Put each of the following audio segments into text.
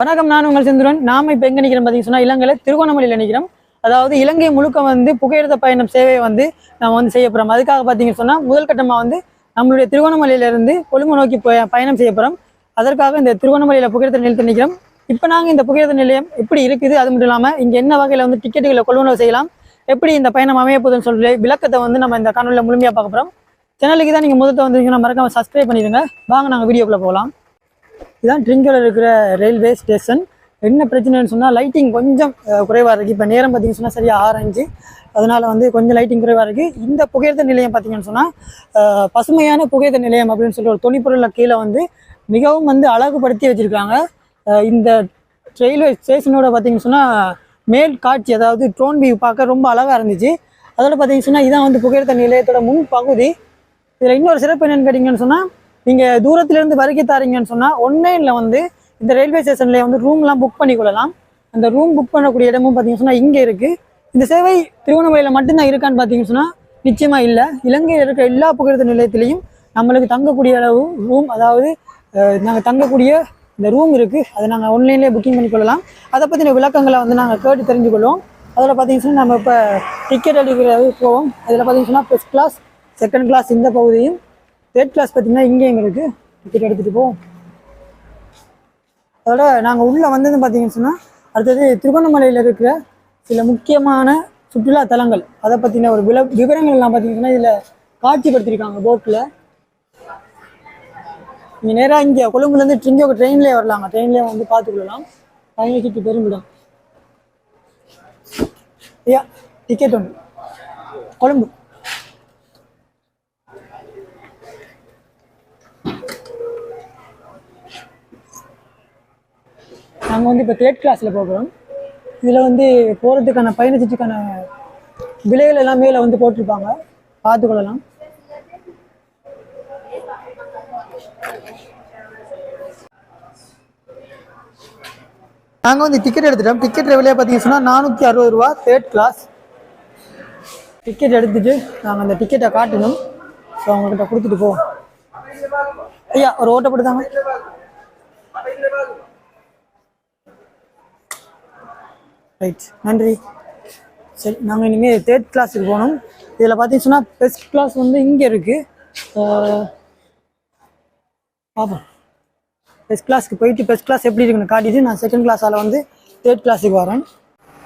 வணக்கம் நான் உங்கள் செந்துரன். நாம இப்போ எங்கே நிற்கிறோம் பார்த்தீங்கன்னா சொன்னா இலங்கையில் திருகோணமலையில் நிற்கிறோம் அதாவது இலங்கை முழுக்க வந்து புகையெடுத்த பயணம் சேவையை வந்து நம்ம வந்து செய்ய போகிறோம் அதுக்காக பார்த்தீங்கன்னு சொன்னால் முதல் கட்டமாக வந்து நம்மளுடைய திருகோணமலையிலிருந்து கொழும்பு நோக்கி பயணம் செய்ய போகிறோம் அதற்காக இந்த திருகோணமலையில் புகையெடுத்த நிலையத்தில் நிற்கிறோம். இப்போ நாங்கள் இந்த புகையெடுத்த நிலையம் எப்படி இருக்குது? அது மட்டும் இல்லாமல் இங்கே என்ன வகையில் வந்து டிக்கெட்டுகளை கொள்வனவு செய்யலாம்? எப்படி இந்த பயணம் அமைய போகுதுன்னு சொல்லி விளக்கத்தை வந்து நம்ம இந்த காணொலியில் முழுமையாக பார்க்க போகிறோம் சேனலுக்கு தான் நீங்கள் முதல்ல வந்தீங்கன்னா மறக்காம சப்ஸ்கிரைப் பண்ணிடுங்க. வாங்க நாங்கள் வீடியோக்குள்ளே போகலாம். இதுதான் ட்ரிங்கரில் இருக்கிற ரயில்வே ஸ்டேஷன் என்ன பிரச்சனைன்னு சொன்னால் லைட்டிங் கொஞ்சம் குறைவாக இருக்குது இப்போ நேரம் பார்த்தீங்கன்னு சொன்னால் சரியாக ஆரஞ்சு அதனால் வந்து கொஞ்சம் லைட்டிங் குறைவாக இருக்குது இந்த புகையிரத நிலையம் பார்த்தீங்கன்னு சொன்னால் பசுமையான புகையிரத நிலையம் அப்படின்னு சொல்லி ஒரு தொழிற்பொருளில் கீழே வந்து மிகவும் வந்து அழகுபடுத்தி வச்சுருக்காங்க. இந்த ரயில்வே ஸ்டேஷனோட பார்த்தீங்கன்னு சொன்னால் மேல் காட்சி அதாவது ட்ரோன் வியூ பார்க்க ரொம்ப அழகாக இருந்துச்சு. அதோட பார்த்தீங்கன்னு சொன்னால் இதான் வந்து புகையிரத நிலையத்தோட முன் பகுதி இதில் இன்னொரு சிறப்பு என்னென்னு கேட்டிங்கன்னு சொன்னால் நீங்கள் தூரத்துலேருந்து வருகை தாரீங்கன்னு சொன்னால் ஒன்லைனில் வந்து இந்த ரயில்வே ஸ்டேஷன்லேயே வந்து ரூம்லாம் புக் பண்ணி கொள்ளலாம். அந்த ரூம் புக் பண்ணக்கூடிய இடமும் பார்த்தீங்கன்னு சொன்னால் இங்கே இருக்குது இந்த சேவை திருவண்ணாமலையில் மட்டும்தான் இருக்கான்னு பார்த்தீங்கன்னு சொன்னால் நிச்சயமாக இல்லை. இலங்கையில் இருக்கிற எல்லா புகையிரத நிலையத்திலையும் நம்மளுக்கு தங்கக்கூடிய அளவு ரூம் அதாவது நாங்கள் தங்கக்கூடிய இந்த ரூம் இருக்குது அதை நாங்கள் ஆன்லைன்லேயே புக்கிங் பண்ணி கொள்ளலாம். அதை பற்றின விளக்கங்களை வந்து நாங்கள் கேட்டு தெரிஞ்சுக்கொள்வோம். அதில் பார்த்தீங்கன்னா நம்ம இப்போ டிக்கெட் அடிக்கிற போவோம். அதில் பார்த்தீங்கன்னா ஃபஸ்ட் கிளாஸ் செகண்ட் கிளாஸ் இந்த பகுதியும் தேர்ட் கிளாஸ் பார்த்தீங்கன்னா இங்கே எங்கே இருக்குது டிக்கெட் எடுத்துகிட்டு போவோம் அதோட நாங்கள் உள்ளே வந்தது பார்த்தீங்கன்னு சொன்னால் அடுத்தது திருவண்ணாமலையில் இருக்கிற சில முக்கியமான சுற்றுலா தலங்கள். அதை பற்றின ஒரு வில விவரங்கள் எல்லாம் பார்த்தீங்கன்னா இதில் காட்சிப்படுத்தியிருக்காங்க போட்டில் நீங்கள் நேராக இங்கே கொழும்புலேருந்து இங்கே ட்ரெயின்லேயே வரலாங்க. ட்ரெயின்லேயே வந்து பார்த்துக்கொள்ளலாம் பயணி சுற்றி பெருமிடம் ஐயா டிக்கெட் ஒன்று. கொழும்பு. நாங்கள் வந்து இப்போ தேர்ட் கிளாஸில் போகிறோம் இதில் வந்து போகிறதுக்கான பயணச்சீட்டுக்கான விலைகள் எல்லாமே இதில் வந்து போட்டிருப்பாங்க. பார்த்துக்கொள்ளலாம் நாங்கள் வந்து டிக்கெட் எடுத்துட்டோம். டிக்கெட் விலையை பார்த்தீங்கன்னு சொன்னால் நானூற்றி அறுபது ரூபா தேர்ட் கிளாஸ் டிக்கெட் எடுத்துட்டு நாங்கள் அந்த டிக்கெட்டை காட்டணும். ஸோ அவங்கக்கிட்ட கொடுத்துட்டு போவோம். ஐயா ஒரு ஓட்டை போட்டுதாங்க. ரைட் நன்றி. சரி நாங்கள் இனிமேல் தேர்ட் கிளாஸுக்கு போகணும். இதில் பார்த்தீங்கன்னா ஃபஸ்ட் கிளாஸ் வந்து இங்கே இருக்குது பார்ப்போம் ஃபஸ்ட் கிளாஸ்க்கு போயிட்டு ஃபஸ்ட் கிளாஸ் எப்படி இருக்குன்னு காட்டிட்டு நான் செகண்ட் கிளாஸால் வந்து தேர்ட் கிளாஸுக்கு வரேன்.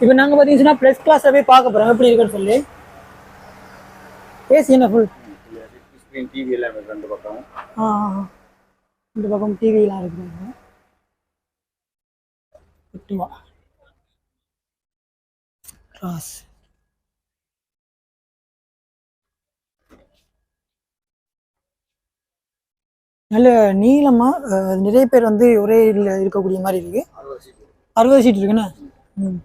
இப்போ நாங்கள் பார்த்தீங்கன்னா ஃபஸ்ட் கிளாஸில் போய் பார்க்க போகிறோம் எப்படி இருக்குன்னு சொல்லி. ஏசி என்ன ஃபுல் டிவி எல்லாம் ரெண்டு பக்கம் ஆ இந்த பக்கம் டிவிலாம் இருக்குங்க cross. நல்ல நீளமாக நிறைய பேர் வந்து ஒரே இதில் இருக்கக்கூடிய மாதிரி இருக்கு. அறுபது சீட் இருக்குண்ணே? ம்.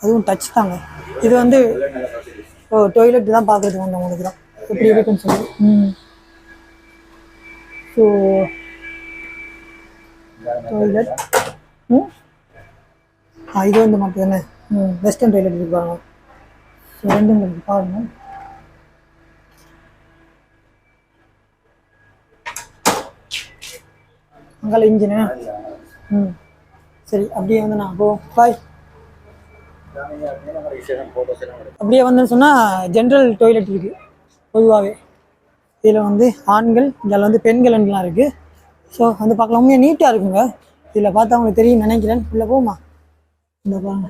அதுவும் டச் தாங்க. இது வந்து ஓ டொய்லெட் தான் பார்க்குறதுக்கு வந்து உங்களுக்கு தான். எப்படி இருக்குன்னு சொல்லி ம். ஸோ டொய்லெட் ம். ஆ இது வந்து மட்டும் தானே? வெஸ்டர்ன் டைலர் இருக்கு பாருங்கள் ஸோ ரெண்டும் இருக்கு பாருங்கள் அங்கே இன்ஜினு ம். சரி அப்படியே வந்து நான் போ பாய் அப்படியே வந்து சொன்னால் ஜென்ரல் டாய்லெட் இருக்குது பொதுவாகவே இதில் வந்து ஆண்கள் இதில் வந்து பெண்கள் இருக்குது ஸோ வந்து பார்க்கலாம். உண்மையாக நீட்டாக இருக்குங்க. இதில் பார்த்தா உங்களுக்கு தெரியும் நினைக்கிறேன். உள்ளே போமா இந்த பாருங்க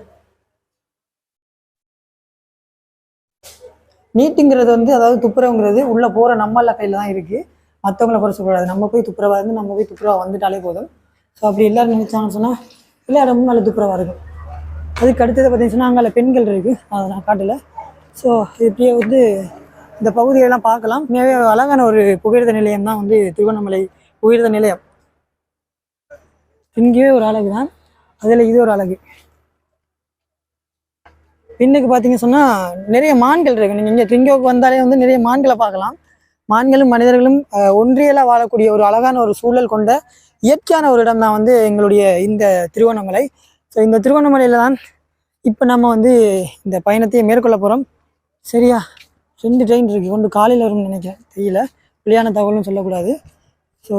நீட்டுங்கிறது வந்து அதாவது துப்புரவுங்கிறது உள்ளே போகிற நம்மள கையில் தான் இருக்குது மற்றவங்கள குறை சொல்லக்கூடாது. நம்ம போய் துப்புரவாக இருந்து நம்ம போய் துப்புரவாக வந்துட்டாலே போதும். ஸோ அப்படி எல்லாரும் நினைச்சாங்கன்னு சொன்னால் எல்லா இடமும் நல்ல துப்புரவாக இருக்கும். அதுக்கு அடுத்தது பார்த்தீங்கன்னா அங்கே பெண்கள் இருக்குது அதை நான் காட்டல. ஸோ இப்படியே வந்து இந்த பகுதியெல்லாம் பார்க்கலாம். மிகவே அழகான ஒரு புகையிரத நிலையம் தான் வந்து திருவண்ணாமலை புகையிரத நிலையம். இங்கேயே ஒரு அழகு தான். அதில் இது ஒரு அழகு. பின்னுக்கு பார்த்தீங்க சொன்னால் நிறைய மான்கள் இருக்குது நீங்கள் இங்கே திங்கோக்கு வந்தாலே வந்து நிறைய மான்களை பார்க்கலாம். மான்களும் மனிதர்களும் ஒன்றியலாக வாழக்கூடிய ஒரு அழகான ஒரு சூழல் கொண்ட இயற்கையான ஒரு இடம் தான் வந்து எங்களுடைய இந்த திருவண்ணாமலை. ஸோ இந்த திருவண்ணாமலையில் தான் இப்போ நம்ம வந்து இந்த பயணத்தையே மேற்கொள்ள போகிறோம் சரியா? ரெண்டு ட்ரெயின் இருக்குது கொண்டு காலையில் வரும்னு நினைக்கிறேன். தெரியல. வெளியான தகவலும் சொல்லக்கூடாது. ஸோ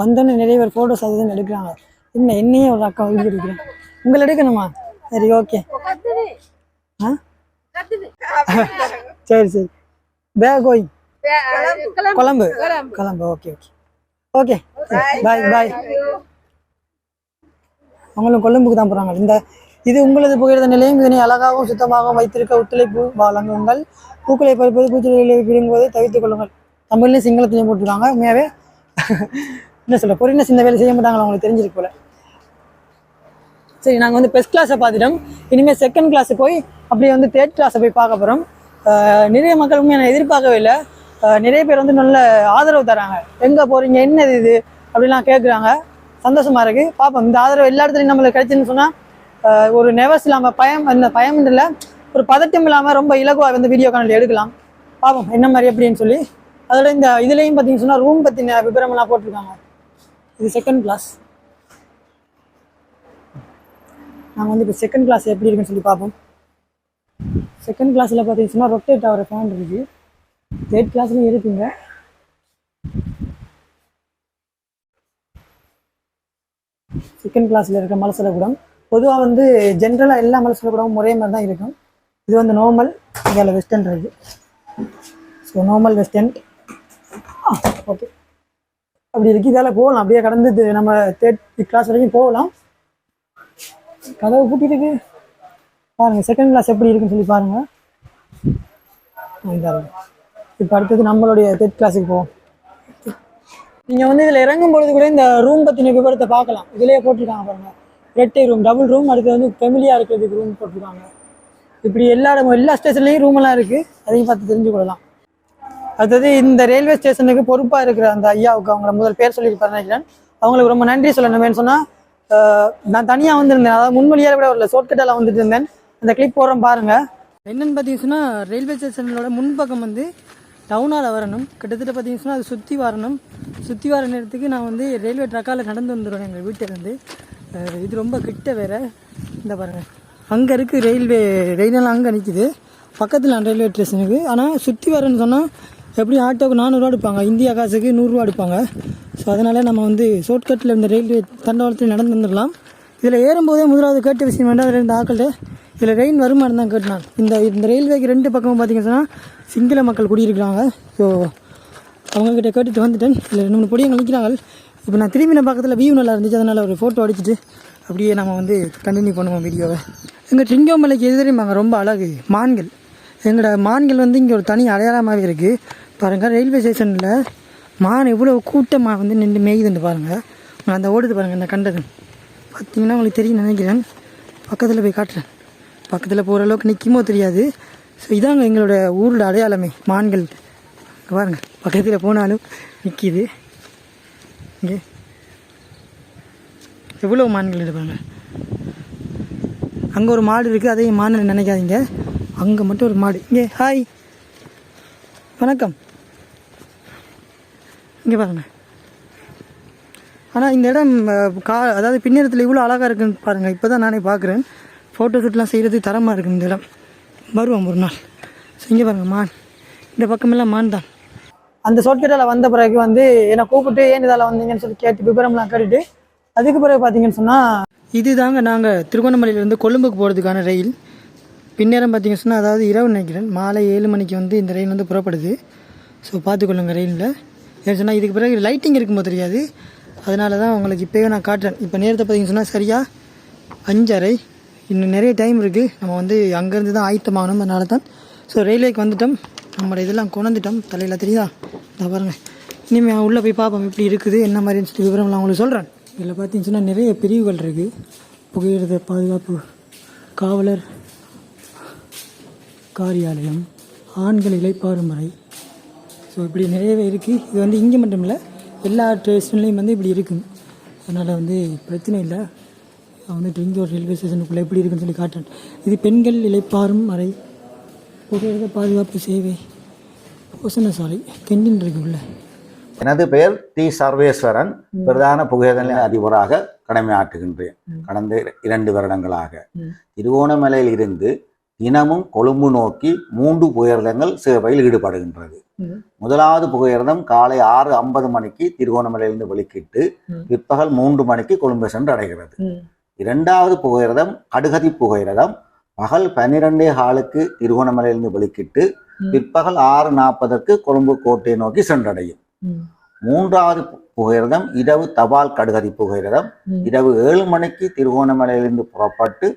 வந்தோன்னே நிறைய பேர் ஃபோட்டோஸ் அது எடுக்கிறாங்க. என்ன என்னையே ஒரு அக்கா வந்து எடுக்கிறேன் உங்களை எடுக்கணுமா? சரி ஓகே சரி சரி. Back going Colombo Colombo okay okay okay bye bye அவங்களும் கொழும்புக்கு தான் போகிறாங்க இந்த இது உங்களது புகையிரத நிலையம். இதனை அழகாகவும் சுத்தமாகவும் வைத்திருக்க ஒத்துழைப்பு வழங்குங்கள். பூக்களை பறிப்பது பூச்சிகளை பிடுங்குவதை தவிர்த்துக் கொள்ளுங்கள். தமிழ்லையும் சிங்களத்திலையும் போட்டிருக்காங்க. உண்மையாகவே என்ன சொல்ல பொறியினர் இந்த வேலை செய்ய மாட்டாங்களா உங்களுக்கு தெரிஞ்சிருக்கு போல. சரி நாங்கள் வந்து ஃபஸ்ட் கிளாஸை பார்த்துட்டோம். இனிமேல் செகண்ட் கிளாஸு போய் அப்படியே வந்து தேர்ட் கிளாஸை போய் பார்க்க போகிறோம் நிறைய மக்களுமே நான் எதிர்பார்க்கவே இல்லை. நிறைய பேர் வந்து நல்ல ஆதரவு தராங்க. எங்கே போகிறீங்க என்னது இது? அப்படிலாம் கேட்குறாங்க சந்தோஷமாக இருக்குது பார்ப்போம் இந்த ஆதரவு எல்லா இடத்துலையும் நம்மளுக்கு கிடைச்சுன்னு சொன்னால் ஒரு நெவஸ் இல்லாமல் பயம் அந்த பயம் இல்லை ஒரு பதட்டம் இல்லாமல் ரொம்ப இலகுவாக வந்து வீடியோ கானல் எடுக்கலாம். பார்ப்போம் என்ன மாதிரி அப்படின்னு சொல்லி. அதோட இந்த இதுலேயும் பார்த்தீங்கன்னு சொன்னால் ரூம் பற்றின விபரமெல்லாம் போட்டிருக்காங்க. இது செகண்ட் கிளாஸ் நாங்கள் வந்து இப்போ செகண்ட் கிளாஸ் எப்படி இருக்குன்னு சொல்லி பார்ப்போம். செகண்ட் கிளாஸில் பார்த்தீங்கன்னா ரொட்டேட் ஆகிற ஃபேன் இருக்குது தேர்ட் கிளாஸ்லையும் இருக்குங்க. செகண்ட் கிளாஸில் இருக்க மலசலகுடம் பொதுவாக வந்து ஜென்ரலாக எல்லா மலசலகுடமும் ஒரே மாதிரி தான் இருக்கும். இது வந்து நார்மல் இதில் வெஸ்டர்ன் இருக்குது ஸோ நார்மல் வெஸ்டர்ன் ஓகே அப்படி இருக்குது இதால் போகலாம். அப்படியே கடந்து நம்ம தேர்ட் கிளாஸ் வரைக்கும் போகலாம். கதவு பூட்டிட்டு இருக்கு பாருங்க செகண்ட் கிளாஸ் எப்படி இருக்குன்னு சொல்லி பாருங்க. இதாக இப்போ அடுத்தது நம்மளுடைய தேர்ட் கிளாஸுக்கு போவோம். நீங்கள் வந்து இதில் இறங்கும் பொழுது கூட இந்த ரூம் பற்றின விவரத்தை பார்க்கலாம். இதுலேயே போட்டிருக்காங்க பாருங்க. ரெட்டை ரூம் டபுள் ரூம் அடுத்து வந்து ஃபெமிலியாக இருக்கிறதுக்கு ரூம் போட்டிருக்காங்க. இப்படி எல்லா இடமும் எல்லா ஸ்டேஷன்லேயும் ரூம் எல்லாம் இருக்குது அதையும் பார்த்து தெரிஞ்சு கொள்ளலாம். அடுத்தது இந்த ரயில்வே ஸ்டேஷனுக்கு பொறுப்பாக இருக்கிற அந்த ஐயாவுக்கு அவங்கள முதல் பேர் சொல்லியிருப்பாரு நினைக்கிறேன். அவங்களுக்கு ரொம்ப நன்றி சொல்லணுமேனு சொன்னால் நான் தனியாக வந்திருந்தேன். அதாவது முன்வழியாக கூட வரல ஷார்ட்கட்டால் வந்துட்டு இருந்தேன் அந்த கிளிப் போகிறோம் பாருங்க. என்னென்னு பார்த்தீங்கன்னா ரயில்வே ஸ்டேஷனோட முன்பக்கம் வந்து டவுனால் வரணும். கிட்டத்தட்ட பார்த்தீங்கன்னா அது சுற்றி வரணும். சுற்றி வர நேரத்துக்கு நான் வந்து ரயில்வே ட்ரக்கால் நடந்து வந்துடுவேன் எங்கள் வீட்டிலேருந்து. இது ரொம்ப கிட்ட வேற. இந்த பாருங்கள் அங்கே இருக்குது ரயில்வே ரயிலெல்லாம் அங்கே நிற்கிது பக்கத்தில் ரயில்வே ஸ்டேஷனுக்கு ஆனால் சுற்றி வரேன்னு சொன்னால் எப்படியும் ஆட்டோக்கு நானூறுரூவா எடுப்பாங்க? இந்தியா காசுக்கு நூறுரூவா எடுப்பாங்க. ஸோ அதனால் நம்ம வந்து ஷார்ட்கட்டில் இந்த ரயில்வே தண்டவாளத்தில் நடந்து வந்துடலாம். இதில் ஏறும்போதே முதலாவது கேட்ட விஷயம் வேண்டாம் ரெண்டு ஆக்கள்கிட்ட இதில் ரெயின் வருமானம் தான் கேட்டான். இந்த இந்த ரயில்வேக்கு ரெண்டு பக்கமும் பார்த்தீங்கன்னு சொன்னால் சிங்கள மக்கள் குடியிருக்கிறாங்க. ஸோ அவங்கக்கிட்ட கேட்டுட்டு வந்துட்டேன். இல்லை ரெண்டு மூணு பொடியங்க நிற்கிறாங்க இப்போ நான் திரும்பின பக்கத்தில் வியூ நல்லா இருந்துச்சு. அதனால் ஒரு ஃபோட்டோ அடிச்சுட்டு அப்படியே நம்ம வந்து கண்டினியூ பண்ணுவோம் வீடியோவை. எங்கள் ட்ரிங்கோமலைக்கு மலைக்கு தெரியுமாங்க ரொம்ப அழகு. மான்கள். எங்களோட மான்கள் வந்து இங்கே ஒரு தனி அடையாளமாகவே இருக்குது பாருங்கள் ரயில்வே ஸ்டேஷனில் மான் எவ்வளோ கூட்டமாக வந்து நின்று மேய்துன்னு பாருங்கள் நான் அந்த ஓடுது பாருங்கள் இந்த கண்டது. பார்த்தீங்கன்னா உங்களுக்கு தெரியும் நினைக்கிறேன். பக்கத்தில் போய் காட்டுறேன். பக்கத்தில் போகிற அளவுக்கு நிற்குமோ தெரியாது. ஸோ இதாங்க எங்களோட ஊரோட அடையாளமே மான்கள். இங்க பாருங்கள் பக்கத்தில் போனாலும் நிற்கிது இங்கே. எவ்வளோ மான்கள் இருப்பாங்க அங்கே ஒரு மாடு இருக்குது அதையும் மாடு நினைக்காதீங்க. அங்கே மட்டும் ஒரு மாடு. இங்கே ஹாய் வணக்கம். இங்கே பாருங்க. ஆனால் இந்த இடம் கா அதாவது பின்னேரத்தில் இவ்வளோ அழகாக இருக்குன்னு பாருங்கள் இப்போ தான் நானே பார்க்குறேன் ஃபோட்டோ ஷூட்லாம் செய்கிறது தரமாக இருக்குது இந்த இடம். வருவோம் ஒரு நாள். ஸோ இங்கே பாருங்கள் மான். இந்த பக்கமெல்லாம் மான் தான். அந்த ஷார்ட்கட்டில் வந்த பிறகு வந்து என்னை கூப்பிட்டு ஏன் இதால் வந்தீங்கன்னு சொல்லி கேட்டு விபரம்லாம் கேட்டுட்டு அதுக்கு பிறகு பார்த்தீங்கன்னு சொன்னால் இது தாங்க நாங்கள் திருகோணமலையிலேருந்து கொழும்புக்கு போகிறதுக்கான ரயில். பின்னேரம் பார்த்தீங்கன்னு சொன்னால் அதாவது இரவு நினைக்கிறேன். மாலை ஏழு மணிக்கு வந்து இந்த ரயில் வந்து புறப்படுது. ஸோ பார்த்துக்கொள்ளுங்க ரயிலில். ஏன்னு சொன்னால் இதுக்கு பிறகு லைட்டிங் இருக்கும்போது தெரியாது. அதனால தான் உங்களுக்கு இப்போயே நான் காட்டுறேன். இப்போ நேரத்தை பார்த்தீங்கன்னு சொன்னால் சரியாக அஞ்சரை. இன்னும் நிறைய டைம் இருக்குது நம்ம வந்து அங்கேருந்து தான் ஆயத்தமாகணும் அதனால தான் ஸோ ரயில்வேக்கு வந்துட்டோம். நம்மளோட இதெல்லாம் கொண்டுட்டோம் தலையில் தெரியுதா? இதை பாருங்கள் இனிமேல் உள்ளே போய் பார்ப்போம் இப்படி இருக்குது என்ன மாதிரின்னு சொல்லி விவரம்லாம் உங்களுக்கு சொல்கிறேன் இதில் பார்த்தீங்கன்னு சொன்னால் நிறைய பிரிவுகள் இருக்குது புகையிரத பாதுகாப்பு காவலர் காரியாலயம் ஆண்கள் இலைப்பாறும் முறை ஸோ இப்படி நிறையவே இருக்குது இது வந்து இங்கே மட்டும் இல்லை எல்லா ஸ்டேஷன்லேயும் வந்து இப்படி இருக்கும் அதனால் வந்து பிரச்சனை இல்லை. வந்துட்டு இங்கே ஒரு ரயில்வே ஸ்டேஷனுக்குள்ளே எப்படி இருக்குன்னு சொல்லி காட்டுறேன். இது பெண்கள் இலைப்பாறும் அறை. புகையிரத பாதுகாப்பு சேவை. போசன சாலை. கெண்டின் இருக்கு உள்ள. எனது பெயர் டி. சர்வேஸ்வரன். பிரதான புகையிரத நிலைய அதிபராக கடமையாற்றுகின்றேன். கடந்த இரண்டு வருடங்களாக. திருவோணமலையில் இருந்து தினமும் கொழும்பு நோக்கி மூன்று புகையிரதங்கள் சேவையில் ஈடுபடுகின்றது. முதலாவது புகையிரதம் காலை ஆறு ஐம்பது மணிக்கு திருகோணமலையிலிருந்து வெளிக்கிட்டு. பிற்பகல் மூன்று மணிக்கு கொழும்பு சென்று அடைகிறது. இரண்டாவது புகையிரதம் கடுகதி புகையிரதம் பகல் பன்னிரெண்டே காலுக்கு திருகோணமலையிலிருந்து வெளிக்கிட்டு. பிற்பகல் ஆறு நாற்பதற்கு கொழும்பு கோட்டை நோக்கி சென்றடையும். மூன்றாவது புகையிரதம் இரவு தபால் கடுகதி புகையிரதம். இரவு ஏழு மணிக்கு திருகோணமலையிலிருந்து புறப்பட்டு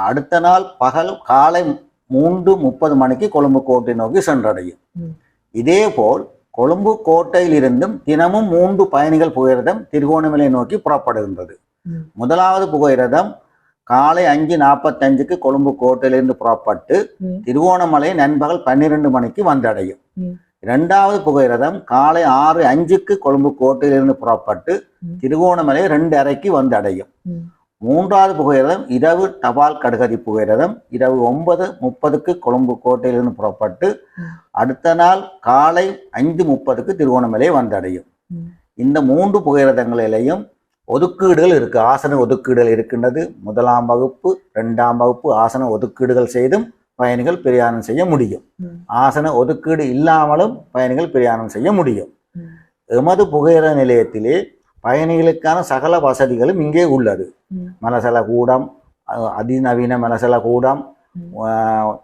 அடுத்த நாள் பகல் காலை மூன்று முப்பது மணிக்கு கொழும்பு கோட்டை நோக்கி சென்றடையும் ம். இதேபோல் கொழும்பு கோட்டையில் இருந்தும் தினமும் மூன்று பயணிகள் புகையிரதம் திருகோணமலை நோக்கி புறப்படுகின்றது. முதலாவது புகையிரதம் காலை அஞ்சு நாற்பத்தஞ்சுக்கு கொழும்பு கோட்டையிலிருந்து புறப்பட்டு ம். திருகோணமலை நண்பகல் பன்னிரெண்டு மணிக்கு வந்தடையும். இரண்டாவது புகையிரதம் காலை ஆறு அஞ்சுக்கு கொழும்பு கோட்டையிலிருந்து புறப்பட்டு. திருகோணமலை ரெண்டு அறைக்கு வந்தடையும். மூன்றாவது புகையிரதம் இரவு தபால் கடுகதி புகையிரதம். இரவு ஒன்பது முப்பதுக்கு கொழும்பு கோட்டையிலிருந்து புறப்பட்டு அடுத்த நாள் காலை ஐந்து முப்பதுக்கு திருகோணமலை வந்தடையும். இந்த மூன்று புகையிரதங்களிலேயும் ஒதுக்கீடுகள் இருக்கு. ஆசன ஒதுக்கீடுகள் இருக்கின்றது. முதலாம் வகுப்பு ரெண்டாம் வகுப்பு ஆசன ஒதுக்கீடுகள் செய்தும் பயணிகள் பிரயாணம் செய்ய முடியும். ஆசன ஒதுக்கீடு இல்லாமலும் பயணிகள் பிரயாணம் செய்ய முடியும். எமது புகையிர நிலையத்திலே பயணிகளுக்கான சகல வசதிகளும் இங்கே உள்ளது. மலசல கூடம் அதிநவீன மலசல கூடம்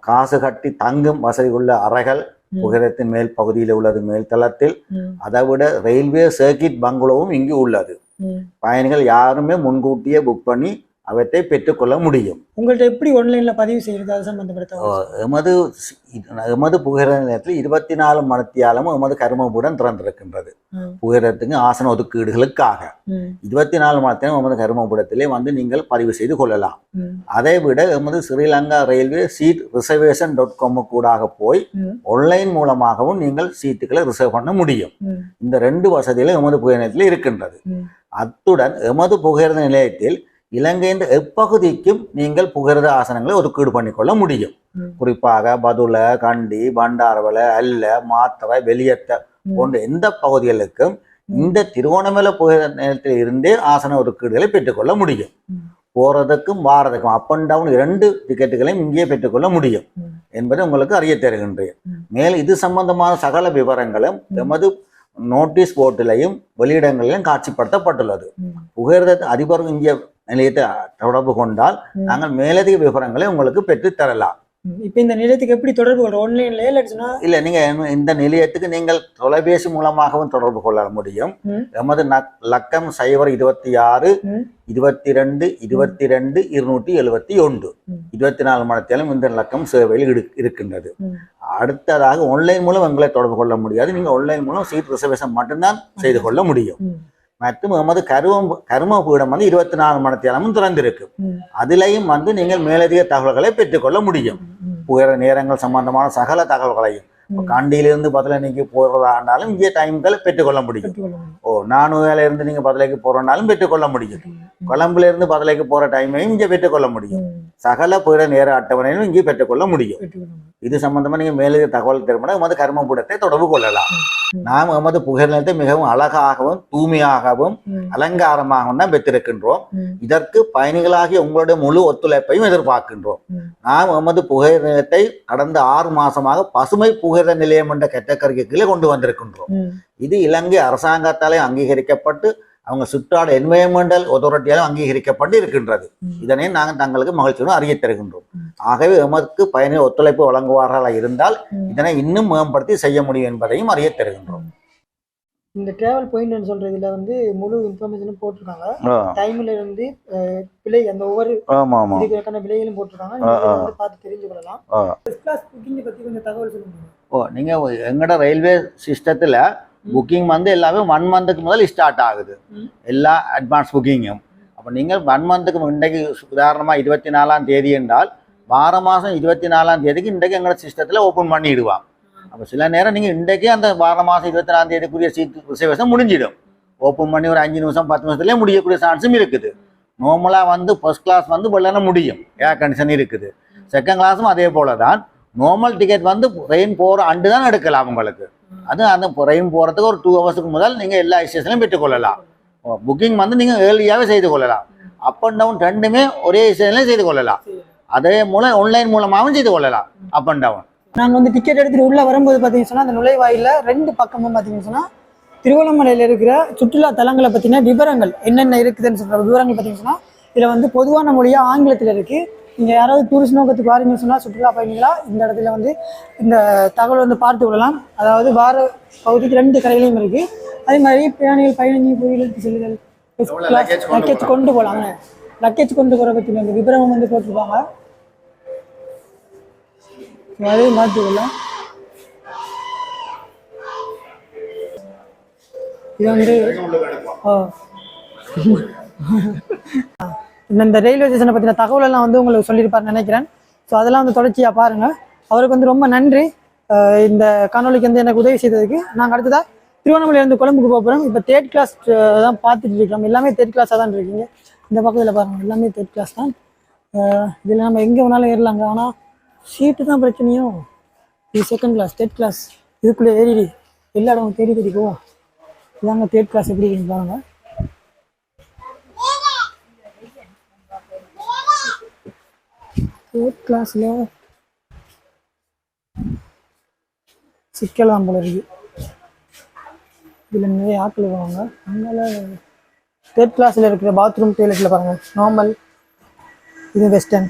காசு கட்டி தங்கும் வசதி உள்ள அறைகள் ம். புகையிரத்தின் மேல் பகுதியில் உள்ளது மேல் தளத்தில் ம். அதை விட ரயில்வே சர்க்கிட் பங்களோவும் இங்கு உள்ளது. பயணிகள் யாருமே முன்கூட்டியே புக் பண்ணி அவற்றை பெற்றுக்கொள்ள முடியும் உங்கள்ட்ட எப்படி ஆன்லைன்ல பதிவு செய்யறது அது சம்பந்தப்பட்ட தகவல் எமது எமது புகையிர நிலையத்தில் இருபத்தி நாலு மணித்தியாலமும் எமது கருமபுடன் திறந்திருக்கின்றது ம். புகையிரத்துக்கு ஆசன ஒதுக்கீடுகளுக்காக. இருபத்தி நாலு மணித்தியாலம் எமது கருமபுரத்திலே வந்து நீங்கள் பதிவு செய்து கொள்ளலாம். அதை விட எமது Sri Lanka railway seat reservation dot com கூடாக போய். ஆன்லைன் மூலமாகவும் நீங்கள் சீட்டுகளை ரிசர்வ் பண்ண முடியும். இந்த ரெண்டு வசதிகளும் எமது புகையிர நிலையத்தில் இருக்கின்றது. அத்துடன் எமது புகையிரத நிலையத்தில் இலங்கையின் எப்பகுதிக்கும் நீங்கள் புகையிரத ஆசனங்களை ஒதுக்கீடு பண்ணிக்கொள்ள முடியும். குறிப்பாக பதுள கண்டி பண்டாரவள அல்ல மாத்தவை வெளியத்த. போன்ற எந்த பகுதிகளுக்கும் இந்த திருவோணமலை புகையிரத நிலையத்தில் இருந்தே ஆசன ஒதுக்கீடுகளை பெற்றுக்கொள்ள முடியும். போறதுக்கும் வாரதுக்கும் அப் அண்ட் டவுன் இரண்டு டிக்கெட்டுகளையும் இங்கே பெற்றுக்கொள்ள முடியும். என்பதை உங்களுக்கு அறிய தருகின்றேன் ம். மேல் இது சம்பந்தமான சகல விவரங்களும். எமது நோட்டீஸ் போர்ட்டிலையும் வெளியிடங்களிலும் காட்சிப்படுத்தப்பட்டுள்ளது. புகையிரத அதிபர் இங்கே நிலையத்தை தொடர்பு கொண்டால். நாங்கள் மேலதிக விவரங்களை உங்களுக்கு பெற்றுத் தரலாம். இப்ப இந்த நிலையத்துக்கு எப்படி தொடர்பு கொள்றோம் ஆன்லைன்ல இல்ல நீங்க இந்த நிலையத்துக்கு நீங்கள் தொலைபேசி மூலமாகவும் தொடர்பு கொள்ள முடியும். எமது லக்கம் சைபர் இருபத்தி ஆறு. இருபத்தி ரெண்டு இருபத்தி ரெண்டு இருநூற்றி எழுபத்தி ஒன்று. இருபத்தி நாலு மணத்திலும் இந்த லக்கம் சேவையில் இரு- இருக்கின்றது. அடுத்ததாக ஆன்லைன் மூலம் எங்களை தொடர்பு கொள்ள முடியாது நீங்க ஆன்லைன் மூலம் சீட் ரிசர்வேஷன் மட்டும்தான் செய்து கொள்ள முடியும். மற்றும் எமது கருவம் கரும பீடம் வந்து இருபத்தி நாலு மணத்தியாலமும் திறந்திருக்கு ம். அதிலையும் வந்து நீங்கள் மேலதிக தகவல்களை பெற்றுக்கொள்ள முடியும். புகிற நேரங்கள் சம்பந்தமான சகல தகவல்களையும். கண்டியிலிருந்து பதிலணிக்கு போகிறதாண்டாலும் இங்கே டைம்களை பெற்றுக்கொள்ள முடியும். ஓ நானூறுல இருந்து நீங்க பதிலைக்கு போறனாலும் பெற்றுக்கொள்ள முடியும். கொழம்புல இருந்து பதிலைக்கு போற டைமையும் இங்கே பெற்றுக்கொள்ள முடியும். சகல புகிற நேர அட்டவணையும் இங்கே பெற்றுக்கொள்ள முடியும். இது சம்பந்தமா நீங்க மேலதிக தகவல் திரும்பினா எமது கர்மபூடத்தை தொடர்பு கொள்ளலாம். நாம் எமது புகழ் நிலையத்தை மிகவும் அழகாகவும் தூய்மையாகவும். அலங்காரமாகவும் தான் பெற்றிருக்கின்றோம். இதற்கு பயணிகளாகிய உங்களுடைய முழு ஒத்துழைப்பையும் எதிர்பார்க்கின்றோம். நாம் எமது புகையிர நிலையத்தை கடந்த ஆறு மாசமாக பசுமை புகையிர நிலையம் என்ற கேட்டகரிக்கு கீழே கொண்டு வந்திருக்கின்றோம். இது இலங்கை அரசாங்கத்தாலே அங்கீகரிக்கப்பட்டு அவங்க சுற்றாடு என்வயன்மெண்டல் ஒத்தாரிட்டியாலும் அங்கீகரிக்கப்பட்டு இருக்கின்றது. இதனை நாங்கள் தங்களுக்கு மகிழ்ச்சியுடன் அறிய தருகின்றோம். ஆகவே எமக்கு பயணிகள் ஒத்துழைப்பு வழங்குவார்களாக இருந்தால். இதனை இன்னும் மேம்படுத்தி செய்ய முடியும் என்பதையும் அறிய தருகின்றோம். இந்த டிராவல் பாயிண்ட் சொல்றதுல வந்து முழு இன்ஃபர்மேஷனும் போட்டிருக்காங்க. டைம்ல இருந்து விலை அந்த ஒவ்வொரு ஆமா ஆமா இதுக்கான விலைகளும் போட்டிருக்காங்க. பார்த்து தெரிஞ்சு கொள்ளலாம் ஆ. ஃபர்ஸ்ட் கிளாஸ் புக்கிங் பத்தி கொஞ்சம் தகவல் சொல்லுங்க. ஓ நீங்க எங்கட ரயில்வே சிஸ்டத்துல புக்கிங் வந்து எல்லாமே ஒன் மந்த்துக்கு முதல் ஸ்டார்ட் ஆகுது. எல்லா அட்வான்ஸ் புக்கிங்கும் அப்போ நீங்கள் ஒன் மந்த்துக்கு இன்றைக்கு உதாரணமாக இருபத்தி நாலாம் தேதி என்றால் வார மாதம் இருபத்தி நாலாம் தேதிக்கு இன்றைக்கு எங்களோட சிஸ்டத்தில் ஓப்பன் பண்ணிடுவாங்க. அப்போ சில நேரம் நீங்கள் இன்றைக்கே அந்த வார மாதம் இருபத்தி நாலாம் தேதிக்குரிய சீட் ரிசர்வேஷன் முடிஞ்சிடும். ஓப்பன் பண்ணி ஒரு அஞ்சு நிமிஷம் பத்து நிமிஷத்துலேயே முடியக்கூடிய சான்ஸும் இருக்குது. நார்மலாக வந்து ஃபர்ஸ்ட் கிளாஸ் வந்து வெள்ளன முடியும். ஏர் கண்டிஷன் இருக்குது. செகண்ட் கிளாஸும் அதே போல தான் நார்மல் டிக்கெட் வந்து ரெயின் போகிற அண்டு தான் எடுக்கலாம் உங்களுக்கு. அது அந்த ரெயின் போகிறதுக்கு ஒரு டூ ஹவர்ஸுக்கு முதல் நீங்கள் எல்லா ஸ்டேஷன்லையும் பெற்றுக்கொள்ளலாம் புக்கிங் வந்து நீங்கள் ஏர்லியாகவே செய்து கொள்ளலாம். அப் அண்ட் டவுன் ரெண்டுமே ஒரே ஸ்டேஷன்லேயும் செய்து கொள்ளலாம். அதே மூலம் ஆன்லைன் மூலமாகவும் செய்து கொள்ளலாம். அப் அண்ட் டவுன் நாங்கள் வந்து டிக்கெட் எடுத்துட்டு உள்ளே வரும்போது பார்த்தீங்கன்னு சொன்னால் அந்த நுழைவாயில் ரெண்டு பக்கமும் பார்த்தீங்கன்னு சொன்னால் திருவண்ணாமலையில் இருக்கிற சுற்றுலா தலங்களை பற்றின விவரங்கள் என்னென்ன இருக்குதுன்னு சொல்கிற விவரங்கள் பார்த்தீங்கன்னு சொன்னால் இதில் வந்து பொதுவான மொழியாக ஆங்கிலத்தில் இருக்குது நீங்கள் யாராவது டூரிஸ்ட் நோக்கத்துக்கு வாரீங்கன்னு சொன்னால் சுற்றுலா பயணிகளா இந்த இடத்துல வந்து இந்த தகவல் வந்து பார்த்து கொள்ளலாம். அதாவது வார பகுதிக்கு ரெண்டு கடைகளையும் இருக்கு. அதே மாதிரி பயணிகள் பயணி கோயிலுக்கு செல்லுதல் லக்கேஜ் கொண்டு போகலாங்க லக்கேஜ் கொண்டு போகிற பற்றின இந்த விவரம் வந்து போட்டிருப்பாங்க. அதையும் பார்த்துக்கலாம் இது வந்து ஓ இந்த- இந்த ரயில்வே ஸ்டேஷனை பற்றின தகவல் எல்லாம் வந்து உங்களுக்கு சொல்லியிருப்பாருன்னு நினைக்கிறேன். ஸோ அதெல்லாம் வந்து தொடர்ச்சியாக பாருங்கள் அவருக்கு வந்து ரொம்ப நன்றி. இந்த காணொலிக்கு வந்து எனக்கு உதவி செய்ததுக்கு. நாங்கள் அடுத்ததாக திருவண்ணாமலையிலேருந்து கொழம்புக்கு போக போகிறோம் இப்போ தேர்ட் கிளாஸ் தான் பார்த்துட்டு இருக்கிறோம் எல்லாமே தேர்ட் கிளாஸாக தான் இருக்கீங்க. இந்த பக்கத்தில் பாருங்கள் எல்லாமே தேர்ட் கிளாஸ் தான். இதில் நம்ம எங்கே வேணாலும் ஏறலாங்க. ஆனால் சீட்டு தான் பிரச்சனையும் இது செகண்ட் கிளாஸ் தேர்ட் கிளாஸ் இதுக்குள்ளே ஏறிடி. எல்லா இடமும் தேடி தேடி போவோம் இதாங்க தேர்ட் கிளாஸ் எப்படி பாருங்கள் பாருங்க தேர்ட் கிளாஸில் சிக்கலாம் போல இருக்கு. இதில் நிறைய ஆட்கள் வருவாங்க. அதனால தேர்ட் கிளாஸில் இருக்கிற பாத்ரூம் டாய்லெட்டில் பாருங்க. நார்மல் இது வெஸ்டர்ன்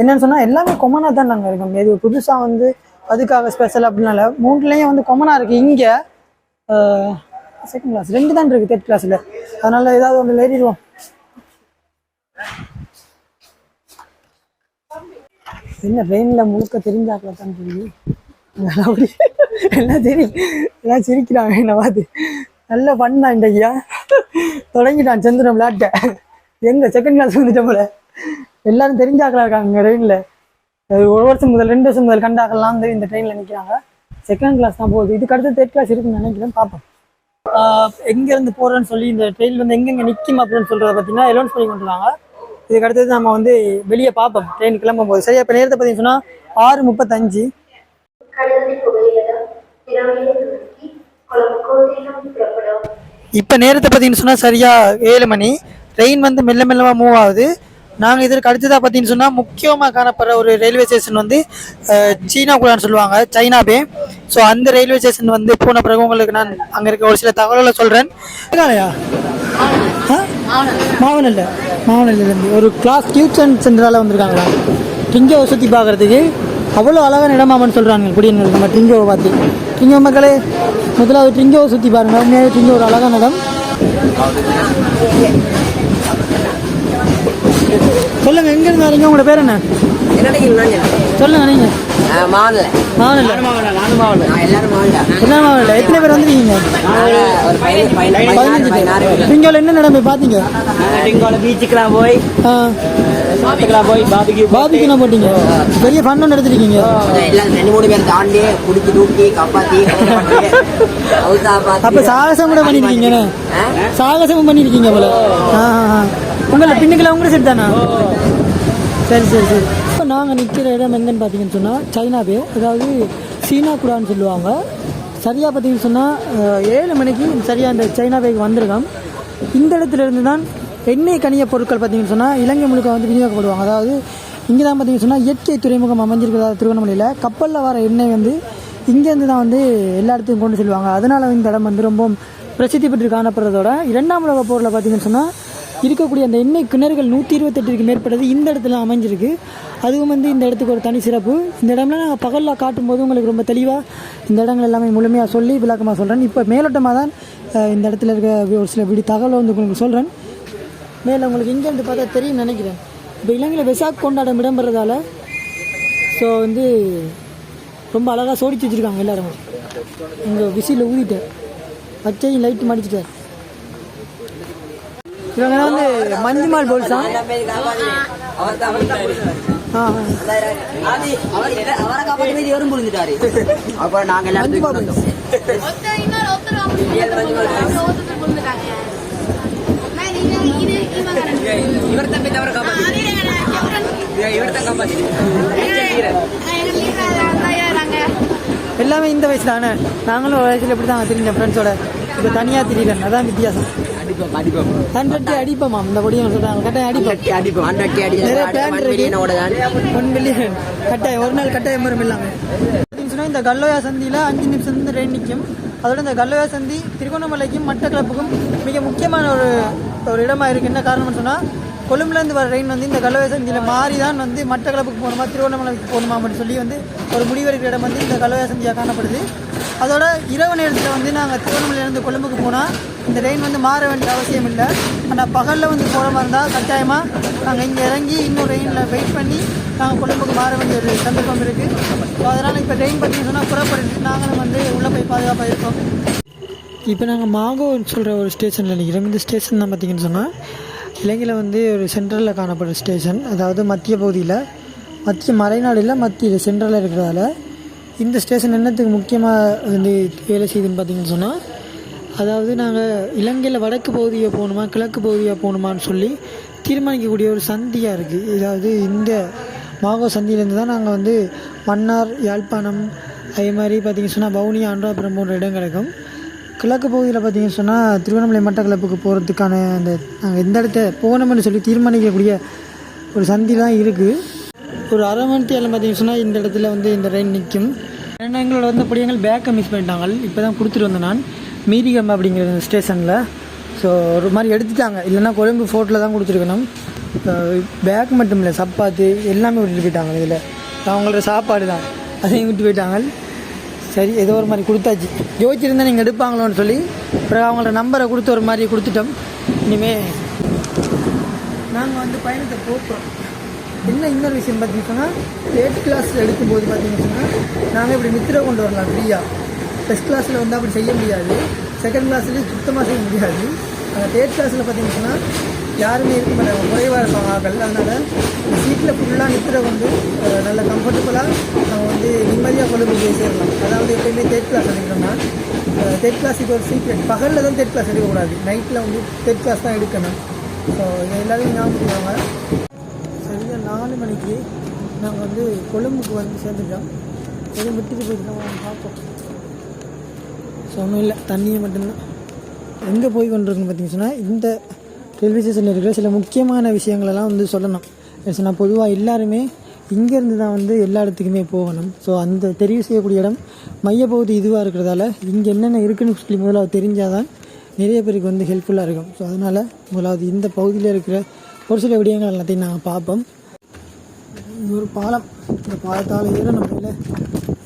என்னன்னு சொன்னால் எல்லாமே கொமனாக தான் நாங்கள் இருக்கோம். இது புதுசாக வந்து அதுக்காக ஸ்பெஷல் அப்படின்னால மூணுலேயும் வந்து கொமனாக இருக்குது இங்கே செகண்ட் கிளாஸ் ரெண்டு தான் இருக்குது தேர்ட் கிளாஸில் அதனால் ஏதாவது ஒன்று ஏறிடுவோம் என்ன ட்ரெயினில் முழுக்க தெரிஞ்சாக்கல தான் தெரியும் அப்படி எல்லாம் தெரியும் எல்லாம் சிரிக்கிறாங்க என்ன பார்த்து. நல்ல பண்ணான் இந்த ஐயா தொடங்கிட்டான் சந்திரன் விளையாட்ட. எங்க செகண்ட் கிளாஸ் வந்துட்ட போல. எல்லாரும் தெரிஞ்சாக்கலாம் இருக்காங்க ட்ரெயினில் ஒரு வருஷம் முதல் ரெண்டு வருஷம் முதல் கண்டாக்கலாம் வந்து இந்த ட்ரெயினில் நிற்கிறாங்க செகண்ட் கிளாஸ் தான் போகுது. இதுக்கு அடுத்து தேர்ட் கிளாஸ் இருக்குன்னு நினைக்கிறேன் பார்ப்போம். ஆஹ் எங்க இருந்து சொல்லி இந்த ட்ரெயின் வந்து எங்கெங்கே நிற்கும் அப்படின்னு சொல்கிறத பார்த்தீங்கன்னா அலௌன்ஸ் பண்ணி கொண்டுருவாங்க இதுக்கு அடுத்தது நம்ம வந்து வெளியே பார்ப்போம். ட்ரெயின் கிளம்பும் போது சரியா இப்போ நேரத்தை பார்த்தீங்கன்னு ஆறு முப்பத்தஞ்சு. இப்போ நேரத்தை பார்த்தீங்கன்னு சொன்னால் சரியா ஏழு மணி. ட்ரெயின் வந்து மெல்ல மெல்லமாக மூவ் ஆகுது. நாங்கள் இதற்கு அடுத்ததாக பார்த்தீங்கன்னு சொன்னால் முக்கியமாக காணப்படுற ஒரு ரயில்வே ஸ்டேஷன் வந்து சீனா குழான்னு சொல்லுவாங்க சைனாபே ஸோ அந்த ரயில்வே ஸ்டேஷன் வந்து போன பிறகு உங்களுக்கு நான் அங்கே இருக்க ஒரு சில தகவல்களை சொல்கிறேன் காலையா? மாவனல்ல. மாவனல்லேருந்து ஒரு கிளாஸ் டியூஷன் சென்டரால் வந்திருக்காங்களா? ட்ரிங்கோவை சுற்றி பார்க்குறதுக்கு அவ்வளோ அழகான இடமாமன்னு சொல்கிறாங்க குடியன்கள் நம்ம ட்ரிங்கோவை பார்த்து. ட்ரிங்கோ மக்களே முதலாவது ட்ரிங்கோவை சுற்றி பாருங்கள் உண்மையாகவே ட்ரிங்கோ ஒரு அழகான இடம். சொல்லுங்க எங்க இருந்து வரீங்க? உங்களோட பேர் என்ன? சொல்லுங்க நீங்க. மாவன்ல மாவனல்ல நான் எல்லாரும் மாவனல்ல எத்தனை பேர் வந்திருக்கீங்க? பதினஞ்சு பேர். ட்ரிங்கோவில் என்ன நடந்து பார்த்தீங்க டிங்கோல பீச்சுக்கெல்லாம் போய் ஆ. பாத்துக்கலாம் போய் பாபிக்கு பாபிக்கு என்ன போட்டீங்க? பெரிய ஃபன் ஒன்று எடுத்திருக்கீங்க ரெண்டு மூணு பேர் தாண்டி குடிச்சு தூக்கி கப்பாத்தி அவுத்தா அப்ப சாகசம் கூட பண்ணிருக்கீங்க சாகசமும் பண்ணிருக்கீங்க போல. உங்களை பின்னுக்குள்ள உங்களை செட் தானா? சரி சரி சரி. நாங்கள் நிற்கிற இடம் எங்கன்னு பார்த்தீங்கன்னு சொன்னால் சைனா பே அதாவது சீனா குடான்னு சொல்லுவாங்க. சரியாக பார்த்தீங்கன்னு சொன்னால் ஏழு மணிக்கு சரியாக இந்த சைனாவேக்கு வந்திருக்கோம் இந்த இடத்துல இருந்து தான் எண்ணெய் கனிய பொருட்கள் பார்த்தீங்கன்னு சொன்னால் இலங்கை முழுக்க வந்து விநியோகப்படுவாங்க. அதாவது இங்கே தான் பார்த்தீங்கன்னு சொன்னால் இயற்கை துறைமுகம் அமைஞ்சிருக்கிறதா திருவண்ணாமலையில் கப்பலில் வர எண்ணெய் வந்து இங்கேருந்து தான் வந்து எல்லா இடத்துக்கும் கொண்டு செல்வாங்க அதனால இந்த இடம் வந்து ரொம்ப பிரசித்தி பெற்று காணப்படுறதோட இரண்டாம் உலக போரில் பார்த்தீங்கன்னு சொன்னால் இருக்கக்கூடிய அந்த எண்ணெய் கிணறுகள் நூற்றி இருபத்தெட்டுக்கு மேற்பட்டது இந்த இடத்துல அமைஞ்சிருக்கு. அதுவும் வந்து இந்த இடத்துக்கு ஒரு தனி சிறப்பு. இந்த இடம்லாம் நாங்கள் பகலில் காட்டும்போது உங்களுக்கு ரொம்ப தெளிவாக இந்த இடங்கள் எல்லாமே முழுமையாக சொல்லி விளக்கமாக சொல்கிறேன் இப்போ மேலோட்டமாக தான் இந்த இடத்துல இருக்க ஒரு சில விடி தகவலை வந்து உங்களுக்கு சொல்கிறேன் மேலே உங்களுக்கு இங்கேருந்து பார்த்தா தெரியும் நினைக்கிறேன். இப்போ இலங்கையில் வெசாக் கொண்டாடம் இடம்பெறதால ஸோ வந்து ரொம்ப அழகாக சோடிச்சு வச்சுருக்காங்க எல்லாரும். இங்கே விசியில் ஊதிட்டேன். பச்சையும் லைட்டு மடிச்சிட்டார் இவங்க தான் வந்து மஞ்சுமால் போல்ஸா. அவரை காப்பாற்றி இவரும் புரிஞ்சுட்டாரு நாங்க. இவர் தம்பி தவிர? இவர் தான். எல்லாமே இந்த வயசு தானே? நாங்களும் ஒரு வயசில் இப்படி தான் தெரிஞ்சேன் ஃப்ரெண்ட்ஸோட இப்போ தனியாக திடீர்னு. அதான் வித்தியாசம். அடிப்போம் அடிப்போம். ஹண்ட்ரட் அடிப்போமா இந்த கொடியை சொல்றாங்க. கட்டாயம் அடிப்போம். அடி அடிப்போம் ஹண்ட்ரட் அடி நிறைய பிளான் இருக்கு. மில்லியனோட தான் ஒன் மில்லியன் கட்டாயம் ஒரு நாள் கட்டாயம் வரும் இல்லாமல் இந்த கல்லோயா சந்தியில் அஞ்சு நிமிஷம் வந்து ட்ரெயின் நிற்கும் அதோட இந்த கல்லோயா சந்தி திருகோணமலைக்கும் மட்டக்களப்புக்கும் மிக முக்கியமான ஒரு ஒரு இடமா இருக்கு. என்ன காரணம்னு சொன்னால் கொழும்புலேருந்து வர ட்ரெயின் வந்து இந்த கல்லோயா சந்தியில் மாறி தான் வந்து மட்டக்களப்புக்கு போகணுமா திருவண்ணாமலைக்கு போகணுமா அப்படின்னு சொல்லி வந்து ஒரு முடிவெடுக்கிற இடம் வந்து இந்த கல்லோயா சந்தியாக காணப்படுது. அதோட இரவு நேரத்தில் வந்து நாங்கள் திருவண்ணாமலையிலேருந்து கொழும்புக்கு போனால் இந்த ட்ரெயின் வந்து மாற வேண்டிய அவசியம் இல்லை. ஆனால் பகலில் வந்து போகிற மாதிரி இருந்தால் கட்டாயமாக நாங்கள் இங்கே இறங்கி இன்னும் ட்ரெயினில் வெயிட் பண்ணி நாங்கள் கொழும்புக்கு மாற வேண்டிய ஒரு சந்தர்ப்பம் இருக்குது அதனால் இப்போ ட்ரெயின் பார்த்தீங்கன்னு சொன்னால் புறப்பட்டு நாங்களும் வந்து உள்ளே போய் பாதுகாப்பாக இருக்கோம். இப்போ நாங்கள் மாகோன்னு சொல்கிற ஒரு ஸ்டேஷனில் நிற்கிறோம் இந்த ஸ்டேஷன் தான் பார்த்தீங்கன்னு சொன்னால் இலங்கையில் வந்து ஒரு சென்ட்ரலில் காணப்படுற ஸ்டேஷன் அதாவது மத்திய பகுதியில் மத்திய மலைநாடுல மத்திய சென்ட்ரலில் இருக்கிறதால இந்த ஸ்டேஷன் என்னத்துக்கு முக்கியமாக வந்து வேலை செய்யுதுன்னு பார்த்தீங்கன்னு சொன்னால் அதாவது நாங்கள் இலங்கையில் வடக்கு பகுதியாக போகணுமா கிழக்கு பகுதியாக போகணுமான்னு சொல்லி தீர்மானிக்கக்கூடிய ஒரு சந்தியாக இருக்குது அதாவது இந்த மாகோ சந்தியிலேருந்து தான் நாங்கள் வந்து மன்னார் யாழ்ப்பாணம் அதே மாதிரி பார்த்தீங்கன்னு சொன்னால் வவுனியா அன்றாபுரம் போன்ற இடம் கிடைக்கும். கிழக்கு பகுதியில் பார்த்தீங்கன்னு சொன்னால் திருவண்ணாமலை மட்டக்களப்புக்கு போகிறதுக்கான அந்த நாங்கள் எந்த இடத்த போகணும்னு சொல்லி தீர்மானிக்கக்கூடிய ஒரு சந்தி தான் இருக்குது ஒரு அரை மணி நேரம் பார்த்தீங்கன்னு சொன்னால் இந்த இடத்துல வந்து இந்த ரயில் நிற்கும். எங்களோட வந்து பிடிங்கள் பேக்கை மிஸ் பண்ணிட்டாங்க இப்போ தான் கொடுத்துட்டு வந்தேன் நான். மீரிகம் அப்படிங்கிற ஸ்டேஷனில் ஸோ ஒரு மாதிரி எடுத்துட்டாங்க. இல்லைன்னா கொழும்பு ஃபோர்ட்டில் தான் கொடுத்துருக்கணும். பேக் மட்டும் இல்லை சப்பாத்து எல்லாமே விட்டுட்டு போயிட்டாங்க இதில். அவங்களோட சாப்பாடு தான். அதையும் விட்டு போயிட்டாங்க சரி ஏதோ ஒரு மாதிரி கொடுத்தாச்சு. யோசிச்சிருந்தா நீங்கள் எடுப்பாங்களோன்னு சொல்லி அப்புறம் அவங்களோட நம்பரை கொடுத்து ஒரு மாதிரி கொடுத்துட்டோம். இனிமேல் நாங்கள் வந்து பயணத்தை போக்குறோம் என்ன இன்னொரு விஷயம் பார்த்தீங்கன்னா எயிட் தேர்ட் கிளாஸ் எடுக்கும்போது பார்த்தீங்கன்னு நாங்கள் இப்படி நித்திரை கொண்டு வரலாம் ஃப்ரீயாக ஃபஸ்ட் கிளாஸில் வந்து அப்படி செய்ய முடியாது. செகண்ட் கிளாஸ்லேயும் சுத்தமாக செய்ய முடியாது. அந்த தேர்ட் கிளாஸில் பார்த்தீங்கன்னா யாருமே இருக்க மாட்டாங்க. குறைவாக இருப்பாங்க ஆக்கள் அதனால் சீட்டில் ஃபுல்லாக நித்திரை வந்து நல்ல கம்ஃபர்டபுளாக நம்ம வந்து நிம்மதியாக கொண்டு போய் சேரலாம். அதாவது எப்பயுமே தேர்ட் கிளாஸ் எடுக்கிறோம்னா தேர்ட் கிளாஸுக்கு ஒரு சீக்ரெட் பகலில் தான் தேர்ட் கிளாஸ் எடுக்கக்கூடாது. நைட்டில் வந்து தேர்ட் கிளாஸ் தான் எடுக்கணும். ஸோ எல்லாரையும் ஞாபகம் சரியாக நாலு மணிக்கு நாங்கள் வந்து கொழும்புக்கு வந்து சேர்ந்துட்டோம். எதுவும் விட்டுட்டு போயிட்டு பார்ப்போம் ஸோ ஒன்றும் இல்லை. தண்ணியை மட்டும்தான். எங்கே போய் கொண்டிருக்குன்னு பார்த்தீங்கன்னா இந்த ரயில்வே ஸ்டேஷனில் இருக்கிற சில முக்கியமான விஷயங்களெல்லாம் வந்து சொல்லணும். சொன்னால் பொதுவாக எல்லாருமே இங்கேருந்து தான் வந்து எல்லா இடத்துக்குமே போகணும். ஸோ அந்த தெரிவு செய்யக்கூடிய இடம் மையப்பகுதி இதுவாக இருக்கிறதால இங்கே என்னென்ன இருக்குன்னு சொல்லி முதலாவது தெரிஞ்சால் தான் நிறைய பேருக்கு வந்து ஹெல்ப்ஃபுல்லாக இருக்கும். ஸோ அதனால் முதலாவது இந்த பகுதியில் இருக்கிற ஒரு சில விடயங்கள் எல்லாத்தையும் நாங்கள் பார்ப்போம். இது ஒரு பாலம். இந்த பாலத்தால் ஏற நம்ம மேலே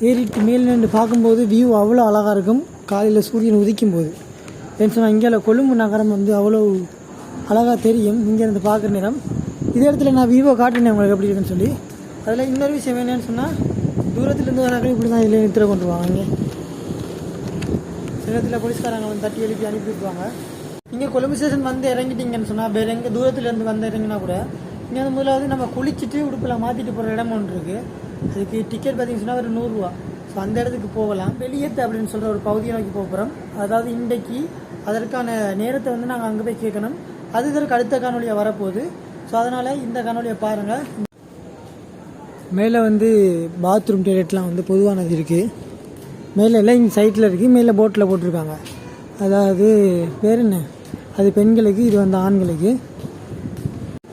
ஏறிட்டு மேல் நின்று பார்க்கும்போது வியூ அவ்வளோ அழகாக இருக்கும். காலையில் சூரியன் உதிக்கும் போது ஏன்னு சொன்னால் இங்கே கொழும்பு நகரம் வந்து அவ்வளோ அழகாக தெரியும். இங்கேருந்து பார்க்குற நேரம். இதே இடத்துல நான் வியூவை காட்டினேன். உங்களுக்கு எப்படி இருக்குன்னு சொல்லி. அதில் இன்னொரு விஷயம் என்னன்னு சொன்னால் தூரத்துலேருந்து வராங்க இப்படி தான் இதில் நிறுத்த கொண்டு வாங்க இங்கே சில இடத்துல போலீஸ்காரங்க வந்து தட்டி எழுப்பி அனுப்பி விட்டுருவாங்க. இங்கே கொழும்பு ஸ்டேஷன் வந்து இறங்கிட்டீங்கன்னு சொன்னால் வேறு எங்கே தூரத்துலேருந்து வந்து இறங்கினா கூட இங்கே வந்து முதலாவது நம்ம குளிச்சுட்டு உடுப்பில் மாற்றிட்டு போகிற இடம் ஒன்று இருக்குது அதுக்கு டிக்கெட் பார்த்தீங்கன்னா சொன்னால் ஒரு நூறுரூவா. ஸோ அந்த இடத்துக்கு போகலாம். வெளியேற்று அப்படின்னு சொல்கிற ஒரு பகுதியை நோக்கி போக போகிறோம் அதாவது இன்றைக்கு அதற்கான நேரத்தை வந்து நாங்கள் அங்கே போய் கேட்கணும். அது இதற்கு அடுத்த காணொலியாக வரப்போகுது. ஸோ அதனால் இந்த காணொலியை பாருங்கள் மேலே வந்து பாத்ரூம் டாய்லெட்லாம் வந்து பொதுவானது இருக்குது மேலே எல்லாம் இங்கே சைட்டில் இருக்குது மேலே போட்டில் போட்டிருக்காங்க. அதாவது பேர் என்ன? அது பெண்களுக்கு இது வந்து ஆண்களுக்கு.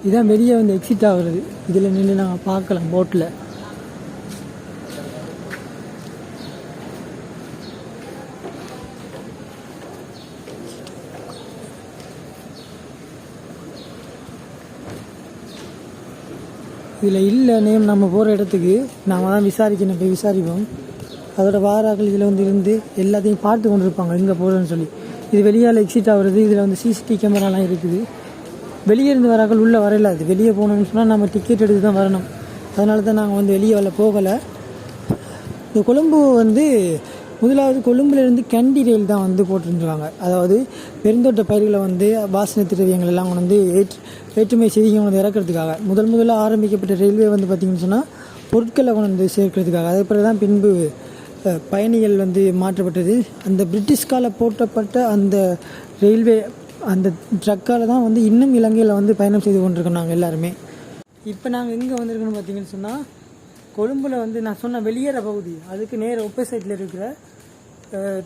இதான் வெளியே வந்து எக்ஸிட் ஆகுறது இதில் நின்று நாங்கள் பார்க்கலாம் போட்டில் இதில் இல்லை நேம் நம்ம போகிற இடத்துக்கு நாம் தான் விசாரிக்கணும் போய் விசாரிப்போம். அதோட வாராக்கள் இதில் வந்து இருந்து எல்லாத்தையும் பார்த்து கொண்டு இருப்பாங்க எங்கே போகிறோன்னு சொல்லி. இது வெளியால் எக்ஸிட் ஆகுறது இதில் வந்து சிசிடிவி கேமராலாம் இருக்குது. வெளியே இருந்து வராக்கள் உள்ளே வரல. அது வெளியே போகணும்னு சொன்னால் நம்ம டிக்கெட் எடுத்து தான் வரணும். அதனால தான் நாங்கள் வந்து வெளியே வரல போகலை. இந்த கொழும்பு வந்து முதலாவது கொழும்புலேருந்து கண்டி ரயில் தான் வந்து போட்டிருந்துருவாங்க அதாவது பெருந்தோட்ட பயிர்களை வந்து வாசனை திரவியங்கள் எல்லாம் கொண்டு வந்து ஏற்று ஏற்றுமை செய்தி வந்து இறக்கிறதுக்காக. முதல் முதல்ல ஆரம்பிக்கப்பட்ட ரயில்வே வந்து பார்த்திங்கன்னு சொன்னால் பொருட்களை கொண்டு வந்து சேர்க்கிறதுக்காக. அதே பிறகு தான் பின்பு பயணிகள் வந்து மாற்றப்பட்டது. அந்த பிரிட்டிஷ் கால போட்டப்பட்ட அந்த ரயில்வே அந்த ட்ரக்கால் தான் வந்து இன்னும் இலங்கையில் வந்து பயணம் செய்து கொண்டிருக்கோம் நாங்கள் எல்லாருமே. இப்போ நாங்கள் எங்கே வந்திருக்கோன்னு பார்த்தீங்கன்னு சொன்னால் கொழும்புல வந்து நான் சொன்ன வெளியேற பகுதி அதுக்கு நேர ஒப்போசைட்டில் இருக்கிற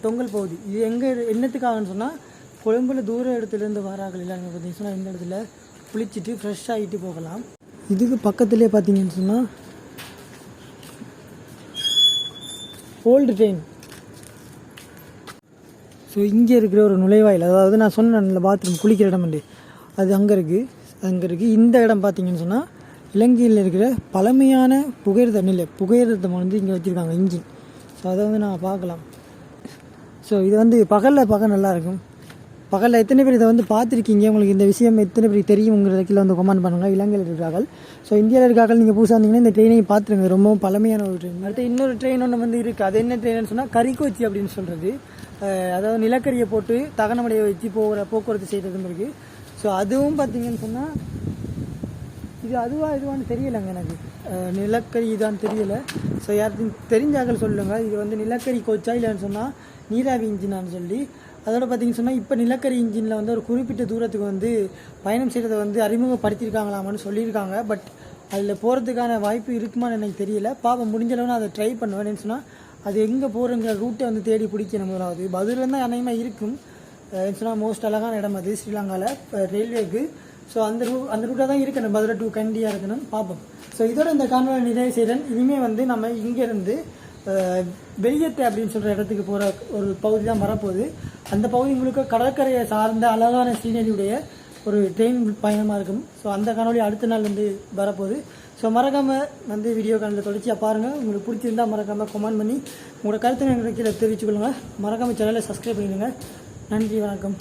தொங்கல் பகுதி. இது எங்கே என்னத்துக்காகன்னு சொன்னால் கொழும்புல தூர இடத்துலேருந்து வராங்க இல்லைங்க பார்த்தீங்கன்னா சொன்னால் இந்த இடத்துல குளிச்சுட்டு ஃப்ரெஷ் ஆகிட்டு போகலாம். இதுக்கு பக்கத்துலேயே பார்த்தீங்கன்னு சொன்னால் ஓல்டு ட்ரெயின் ஸோ இங்கே இருக்கிற ஒரு நுழைவாயில் அதாவது நான் சொன்னேன்ல பாத்ரூம் குளிக்கிற இடம் உண்டு. அது அங்கே இருக்குது அங்கே இருக்குது இந்த இடம் பார்த்தீங்கன்னு சொன்னால் இலங்கையில் இருக்கிற பழமையான புகையிரத நிலை புகையிரதம் வந்து இங்கே வச்சுருக்காங்க இன்ஜின் ஸோ அதை வந்து நான் பார்க்கலாம். ஸோ இது வந்து பகலில் பார்க்க நல்லாயிருக்கும் பகலில் எத்தனை பேர் இதை வந்து பார்த்துருக்கீங்க? உங்களுக்கு இந்த விஷயம் எத்தனை பேர் தெரியுங்கிறத கீழே வந்து கமெண்ட் பண்ணுங்கள் இலங்கையில் இருக்கிறார்கள். ஸோ இந்தியாவில் இருக்கார்கள் நீங்கள் புதுசாக இருந்தீங்கன்னா இந்த ட்ரெயினை பார்த்துருங்க. ரொம்பவும் பழமையான ஒரு ட்ரெயின் அடுத்து இன்னொரு ட்ரெயின் ஒன்று வந்து இருக்குது அது என்ன ட்ரெயின்னு சொன்னால் கரிகோச்சி அப்படின்னு சொல்கிறது அதாவது நிலக்கரியை போட்டு தகனமலையை வச்சு போகிற போக்குவரத்து செய்கிறதும் இருக்குது ஸோ அதுவும் பார்த்தீங்கன்னு சொன்னால் இது அதுவா இதுவான்னு தெரியலைங்க எனக்கு. நிலக்கரி இதான்னு தெரியல. ஸோ யாருக்கும் தெரிஞ்சாக்கள் சொல்லுங்கள் இது வந்து நிலக்கரி கோச்சா இல்லைன்னு சொன்னால் நீராவி இன்ஜினான்னு சொல்லி. அதோட பார்த்தீங்கன்னு சொன்னால் இப்போ நிலக்கரி இன்ஜினில் வந்து ஒரு குறிப்பிட்ட தூரத்துக்கு வந்து பயணம் செய்கிறத வந்து அறிமுகப்படுத்தியிருக்காங்களாமான்னு சொல்லியிருக்காங்க. பட் அதில் போகிறதுக்கான வாய்ப்பு இருக்குமான்னு எனக்கு தெரியல. பாப்பா முடிஞ்ச நான் அதை ட்ரை பண்ணுவேன் சொன்னால் அது எங்கே போகிறங்கிற ரூட்டை வந்து தேடி பிடிக்கணும் முதலாவது. பதில் தான் அநேகமாக இருக்கும் சொன்னால் மோஸ்ட் அழகான இடம் அது ஸ்ரீலங்காவில் ரயில்வேக்கு ஸோ அந்த ரூ அந்த ரூட்டாக தான் இருக்கணும். மதுரை டூ கண்டியாக இருக்கணும். பார்ப்போம். ஸோ இதோட இந்த காணொலி நிறைவு செய்கிறேன் இனிமேல் வந்து நம்ம இங்கேருந்து வெளியேற்று அப்படின்னு சொல்கிற இடத்துக்கு போகிற ஒரு பகுதி தான் வரப்போகுது. அந்த பகுதி முழுக்க கடற்கரையை சார்ந்த அழகான சீனரியுடைய ஒரு ட்ரெயின் பயணமாக இருக்கும். ஸோ அந்த காணொலி அடுத்த நாள் வந்து வரப்போகுது. ஸோ மறக்காமல் வந்து வீடியோ காணொலி தொடர்ச்சியாக பாருங்கள் உங்களுக்கு பிடிச்சிருந்தா மறக்காமல் கமெண்ட் பண்ணி உங்களோட கருத்து எனக்கு கீழே தெரிவிச்சுக்கொள்ளுங்கள் மறக்காமல் சேனலை சப்ஸ்கிரைப் பண்ணிடுங்க. நன்றி வணக்கம்.